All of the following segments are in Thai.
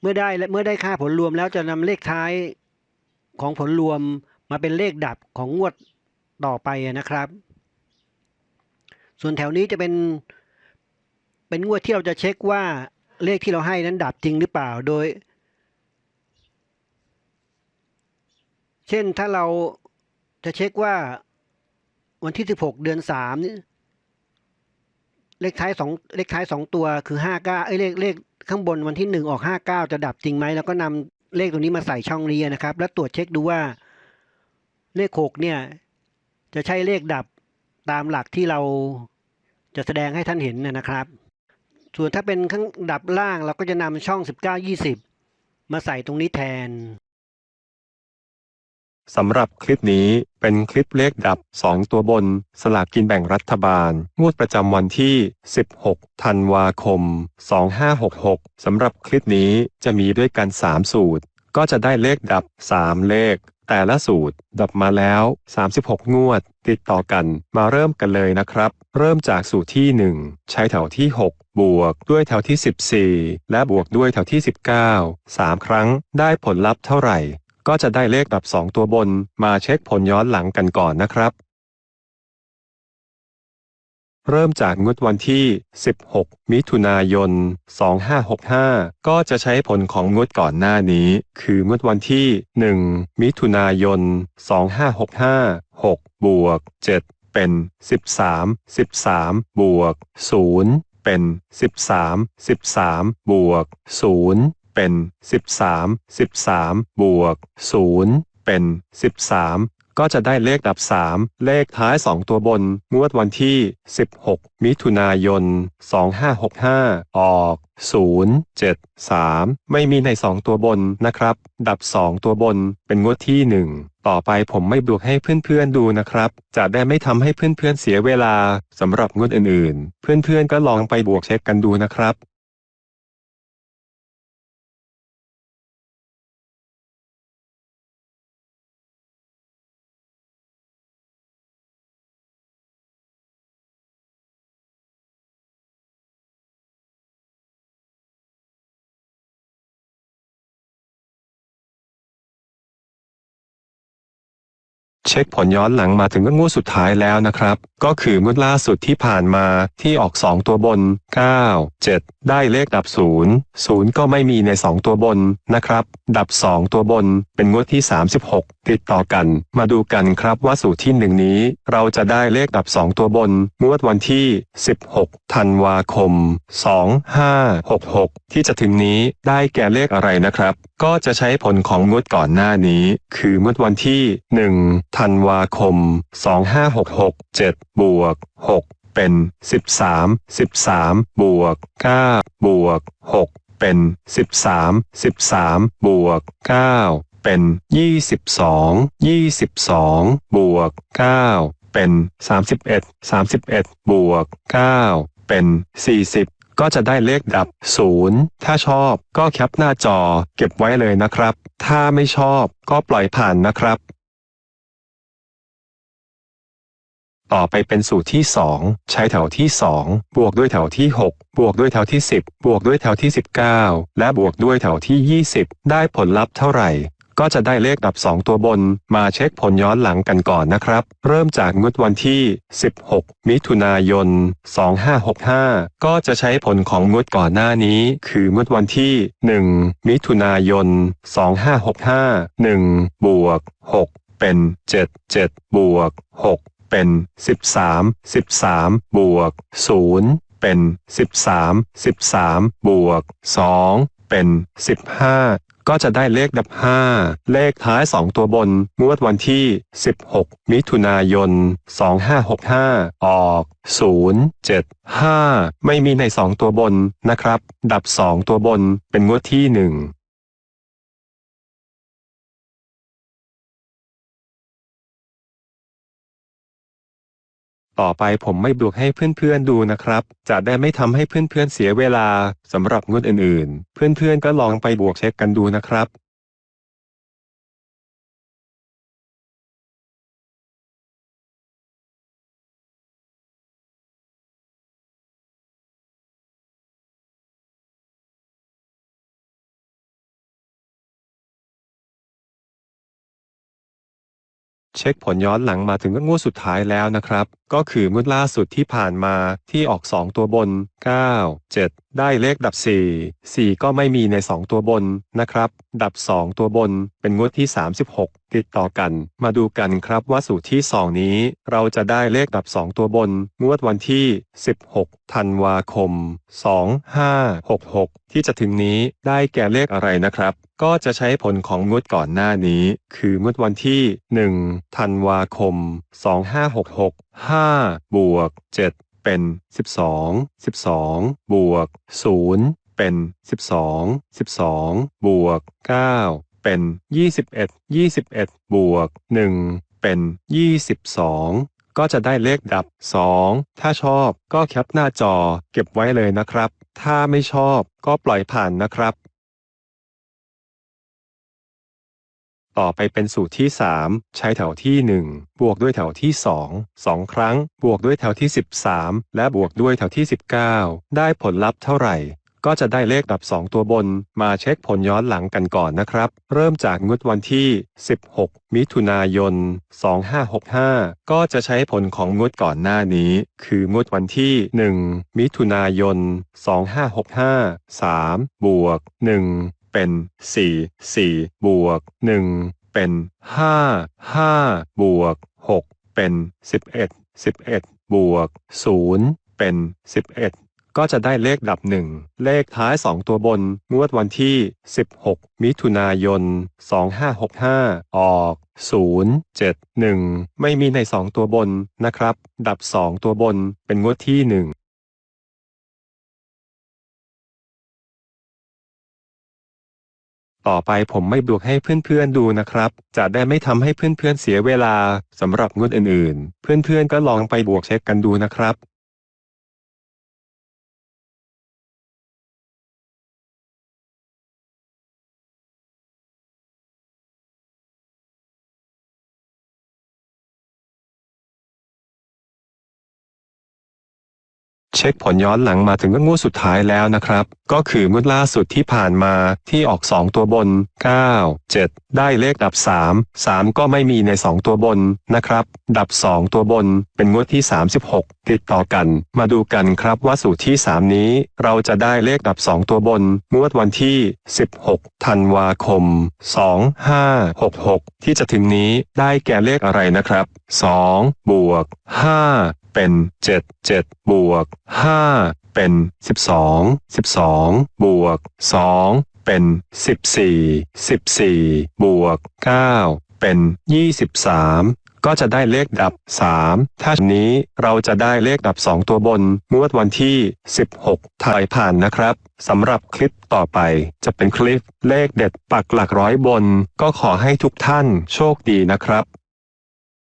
เมื่อได้และเมื่อได้ค่าผลรวมแล้วจะนำเลขท้ายของผลรวมมาเป็นเลขดับของงวดต่อไปนะครับ ส่วนแถวนี้จะเป็น เป็นงวดที่เราจะเช็คว่าเลขที่เราให้นั้นดับจริงหรือเปล่าโดย เช่นถ้าเราจะเช็คว่าวันที่ 16 เดือน3นี่เลขท้ายสองเลขท้ายสองตัวคือห้าก้าเอ้ยเลขเลข ข้างบนวันที่หนึ่งออกห้าเก้าจะดับจริงไหมแล้วก็นำเลขตรงนี้มาใส่ช่องนี้นะครับ แล้วตรวจเช็คดูว่าเลขหกเนี่ย จะใช่เลขดับตามหลักที่เราจะแสดงให้ท่านเห็นนะครับ ส่วนถ้าเป็นข้างดับล่างเราก็จะนำช่อง 19 20 มาใส่ตรงนี้แทน สำหรับคลิปนี้เป็นคลิปเลขดับ 2 ตัวบน สลากกินแบ่งรัฐบาล งวดประจำวันที่ 16 ธันวาคม 2566 สำหรับคลิปนี้จะมีด้วยกัน 3 สูตร ก็จะได้เลขดับ 3 เลข แต่ละสูตร ดับมาแล้ว 36 งวด ติดต่อกันมาเริ่มกันเลยนะครับ เริ่มจากสูตรที่ 1 ใช้แถวที่ 6 บวกด้วยแถวที่ 14 และบวกด้วยแถวที่ 19 3 ครั้งได้ผลลัพธ์เท่าไหร่ ก็จะได้เลขดับ 2 ตัวบน มาเช็คผลย้อนหลังกันก่อนนะครับ เริ่มจากงวดวันที่ 16 มิถุนายน 2565 ก็จะใช้ผลของงวดก่อนหน้านี้ คืองวดวันที่ 1 มิถุนายน 2565 6 บวก 7 เป็น 13 13 บวก 0เป็น 13 13 บวก 0 เป็น 13 13 บวก 0 เป็น 13ก็จะได้เลขดับ 3 เลขท้าย 2 ตัวบน งวดวันที่ 16 มิถุนายน 2565 ออก 0 7 3 ไม่มีใน 2 ตัวบนนะครับ ดับ 2 ตัวบนเป็นงวดที่ 1 ต่อไปผมไม่บวกให้เพื่อนๆดูนะครับ จะได้ไม่ทำให้เพื่อนๆเสียเวลาสำหรับงวดอื่นๆ เพื่อนๆก็ลองไปบวกเช็คกันดูนะครับ เช็คผลย้อนหลังมาถึงงวดสุดท้ายแล้วนะครับก็คืองวดล่าสุดที่ผ่านมาที่ออก 2 ตัวบน 9 7 ได้เลขดับ 0 0 ก็ไม่มีใน 2 ตัวบนนะครับ ดับ 2 ตัวบน เป็นงวดที่ 36 ติดต่อกัน มาดูกันครับว่าสูตรที่ 1 นี้ เราจะได้เลขดับ 2 ตัวบน งวดวันที่ 16 ธันวาคม 2566 ที่จะถึงนี้ได้แก่เลขอะไรนะครับ ก็จะใช้ผลของงวดก่อนหน้านี้ คืองวดวันที่ 1 ธันวาคม 2566 7บวก 6 เป็น 13 13 บวก 9 บวก 6 เป็น 13 13 บวก 9 เป็น 22 22 บวก 9 เป็น 31 31 บวก 9 เป็น 40ก็จะได้เลขดับ 0 ถ้าชอบก็แคปหน้าจอเก็บไว้เลยนะครับ ถ้าไม่ชอบก็ปล่อยผ่านนะครับ ต่อไปเป็นสูตรที่ 2 ใช้แถวที่ 2 บวกด้วยแถวที่ 6 บวกด้วยแถวที่ 10 บวกด้วยแถวที่ 19 และบวกด้วยแถวที่ 20 ได้ผลลัพธ์เท่าไหร่ ก็จะได้เลขดับ 2 ตัวบน มาเช็คผลย้อนหลังกันก่อนนะครับ เริ่มจากงวดวันที่ 16 มิถุนายน 2565 ก็จะใช้ผลของงวดก่อนหน้านี้ คืองวดวันที่ 1 มิถุนายน 2565 1 บวก 6 เป็น 7 7 บวก 6 เป็น 13 13 บวก 0 เป็น 13 13 บวก 2 เป็น 15 ก็จะได้เลขดับ 5 เลขท้าย 2 ตัวบน งวดวันที่ 16 มิถุนายน 2565 ออก 0 7 5 ไม่มีใน 2 ตัวบนนะครับ ดับ 2 ตัวบนเป็นงวดที่ 1 ต่อไปผมไม่บวกให้เพื่อนๆดูนะครับ จะได้ไม่ทำให้เพื่อนๆเสียเวลาสำหรับงวดอื่นๆ เพื่อนๆก็ลองไปบวกเช็คกันดูนะครับ เช็คผลย้อนหลังมาถึงงวดสุดท้ายแล้วนะครับ ก็คืองวดล่าสุดที่ผ่านมาที่ออก 2 ตัวบน 9 7 ได้เลขดับ 4 4 ก็ไม่มีใน 2 ตัวบนนะครับ ดับ 2 ตัวบนเป็นงวดที่ 36 ติดต่อกัน มาดูกันครับว่าสูตรที่ 2 นี้ เราจะได้เลขดับ 2 ตัวบน งวดวันที่ 16 ธันวาคม 2566 ที่จะถึงนี้ได้แก่เลขอะไรนะครับ ก็จะใช้ผลของงวดก่อนหน้านี้ คืองวดวันที่ 1 ธันวาคม 2566 5 บวก 7 เป็น 12 12 บวก 0 เป็น 12 12 บวก 9 เป็น 21 21 บวก 1 เป็น 22 ก็จะได้เลขดับ 2 ถ้าชอบก็แคปหน้าจอเก็บไว้เลยนะครับ ถ้าไม่ชอบก็ปล่อยผ่านนะครับ ต่อไปเป็นสูตรที่ 3 ใช้แถวที่ 1 บวกด้วยแถวที่ 2 2 ครั้ง บวกด้วยแถวที่ 13 และบวกด้วยแถวที่ 19 ได้ผลลัพธ์เท่าไหร่ ก็จะได้เลขดับ 2 ตัวบน มาเช็คผลย้อนหลังกันก่อนนะครับ เริ่มจากงวดวันที่ 16 มิถุนายน 2565 ก็จะใช้ผลของงวดก่อนหน้านี้ คืองวดวันที่ 1 มิถุนายน 2565 3 บวก 1 เป็น 4 4 บวก 1 เป็น 5 5 บวก 6 เป็น 11 11 บวก 0 เป็น 11 ก็จะได้เลขดับ 1 เลขท้าย 2 ตัวบน งวดวันที่ 16 มิถุนายน 2565 ออก 0 7 1 ไม่มีใน 2 ตัวบนนะครับ ดับ 2 ตัวบนเป็นงวดที่ 1 ต่อไปผมไม่บวกให้เพื่อนๆดูนะครับ จะได้ไม่ทำให้เพื่อนๆเสียเวลาสำหรับงวดอื่นๆ เพื่อนๆก็ลองไปบวกเช็คกันดูนะครับ เช็คผลย้อนหลังมาถึงงวดสุดท้ายแล้วนะครับ ก็คืองวดล่าสุดที่ผ่านมาที่ออก 2 ตัวบน 9 7 ได้เลขดับ 3 3 ก็ไม่มีใน 2 ตัวบนนะครับ ดับ 2 ตัวบน เป็นงวดที่ 36 ติดต่อกัน มาดูกันครับว่าสูตรที่ 3 นี้ เราจะได้เลขดับ 2 ตัวบน งวดวันที่ 16 ธันวาคม 2566 ที่จะถึงนี้ได้แก่เลขอะไรนะครับ 2 บวก 5 เป็น7 7บวก5เป็น12 12บวก2เป็น14 14บวก9เป็น23ก็จะได้เลขดับ 3 ถ้านี้เราจะได้เลขดับ 2 ตัวบนงวดวันที่ 16ถ่ายผ่านนะครับสำหรับคลิปต่อไปจะเป็นคลิปเลขเด็ดปักหลักร้อยบน ก็ขอให้ทุกท่านโชคดีนะครับ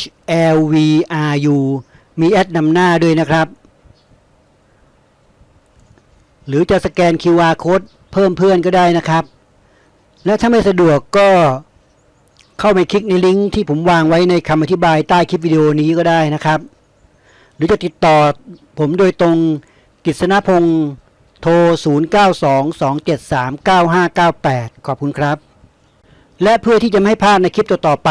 HLVRU มีแอดนำหน้าด้วยนะครับ หรือจะสแกน QR code เพิ่มเพื่อนก็ได้นะครับ และถ้าไม่สะดวกก็เข้าไปคลิกในลิงก์ที่ผมวางไว้ในคำอธิบายใต้คลิปวิดีโอนี้ก็ได้นะครับ หรือจะติดต่อผมโดยตรงกิษณพงศ์โทร 0922739598 ขอบคุณครับ และเพื่อที่จะไม่ให้พลาดในคลิปต่อๆไป